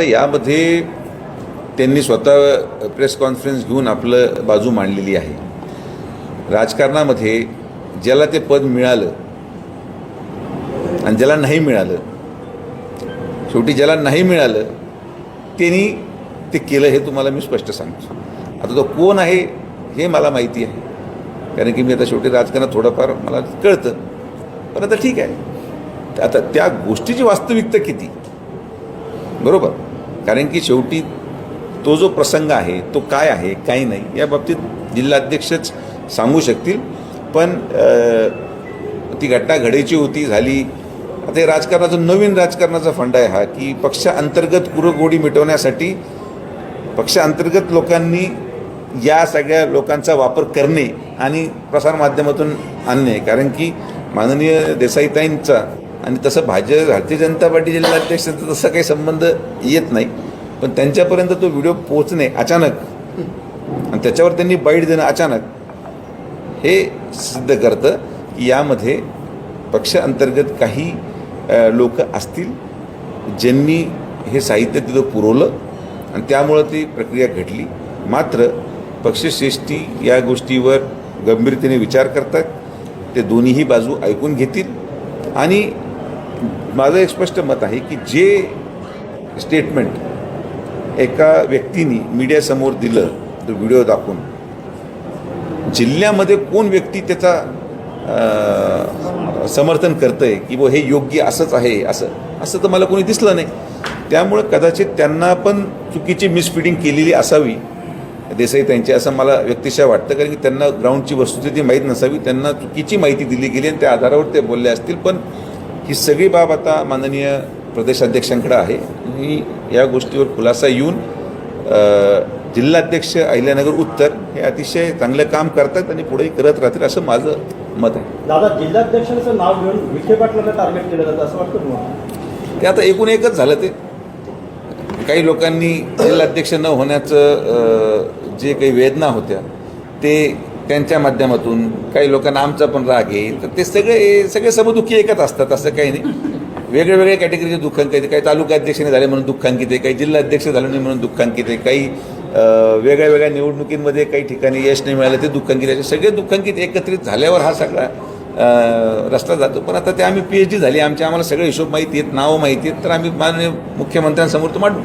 आता यामध्ये त्यांनी स्वतः प्रेस कॉन्फरन्स घेऊन आपलं बाजू मांडलेली आहे. राजकारणामध्ये ज्याला ते पद मिळालं आणि ज्याला नाही मिळालं शेवटी ज्याला नाही मिळालं त्यांनी ते केलं हे तुम्हाला मी स्पष्ट सांगतो. आता तो कोण आहे हे मला माहिती आहे. कारण की मी आता शेवटी राजकारणात थोडंफार मला कळतं. पण आता ठीक आहे. आता त्या गोष्टीची वास्तविकता किती? बरोबर? कारण की शेवटी तो जो प्रसंग आहे तो काय आहे काय नाही या बाबतीत जिल्हाध्यक्षच सांगू शकतील. पण ती घटना घडायची होती झाली. आता हे राजकारणाचा नवीन राजकारणाचा फंड आहे हा की पक्षांतर्गत कुरगोडी मिटवण्यासाठी पक्षांतर्गत लोकांनी या सगळ्या लोकांचा वापर करणे आणि प्रसारमाध्यमातून आणणे. कारण की माननीय देसाईताईंचा आणि तसं भाजप भारतीय जनता पार्टी जिल्हाध्यक्षांचा तसा काही संबंध येत नाही. पण त्यांच्यापर्यंत तो व्हिडिओ पोचणे अचानक आणि त्याच्यावर त्यांनी बाईट देणं अचानक हे सिद्ध करतं की यामध्ये पक्षांतर्गत काही लोक असतील ज्यांनी हे साहित्य तिथं पुरवलं आणि त्यामुळं ती प्रक्रिया घडली. मात्र पक्षश्रेष्ठी या गोष्टीवर गंभीरतेने विचार करतात. ते दोन्हीही बाजू ऐकून घेतील आणि माझं एक स्पष्ट मत आहे की जे स्टेटमेंट एका व्यक्तीने मीडियासमोर दिलं तो व्हिडिओ दाखवून जिल्ह्यामध्ये कोण व्यक्ती त्याचा समर्थन करतं आहे की व हे योग्य असंच आहे असं असं तर मला कोणी दिसलं नाही. त्यामुळं कदाचित त्यांना पण चुकीची मिसफिडिंग केलेली असावी देसाई त्यांची असं मला व्यक्तिशः वाटतं. कारण की त्यांना ग्राउंडची वस्तुस्थिती माहीत नसावी त्यांना चुकीची माहिती दिली गेली आणि त्या आधारावर ते बोलले असतील. पण ही सगळी बाब आता माननीय प्रदेशाध्यक्षांकडे आहे. आणि या गोष्टीवर खुलासा येऊन जिल्हाध्यक्ष अहिल्यानगर उत्तर हे अतिशय चांगलं काम करतात आणि पुढेही करत राहतील असं माझं मत आहे. दादा जिल्हाध्यक्षांचं नाव घेऊन विखे पाटलांना टार्गेट केलं जातं असं वाटतं तुम्हाला? ते आता एकूण एकच झालं ते. काही लोकांनी जिल्हाध्यक्ष न होण्याचं जे काही वेदना होत्या ते त्यांच्या माध्यमातून काही लोकांना आमचा पण राग आहे तर ते सगळे सगळे समदुःखी एकच असतात असं काही नाही. वेगळ्या वेगळ्या कॅटेगरीचे दुःखांकित आहे काही तालुका अध्यक्षाने झाले म्हणून दुःखांकित आहे काही जिल्हा अध्यक्ष झाले नाही म्हणून दुःखांकित आहे काही वेगळ्या वेगळ्या निवडणुकींमध्ये काही ठिकाणी यश नाही मिळालं ते दुःखांकित आहे. सगळे दुःखांकित एकत्रित झाल्यावर हा सगळा रस्ता जातो. पण आता ते आम्ही पी एच डी झाली आमच्या आम्हाला सगळे हिशोब माहिती आहेत नावं माहिती आहेत तर आम्ही माननीय मुख्यमंत्र्यांसमोर तो मांडू.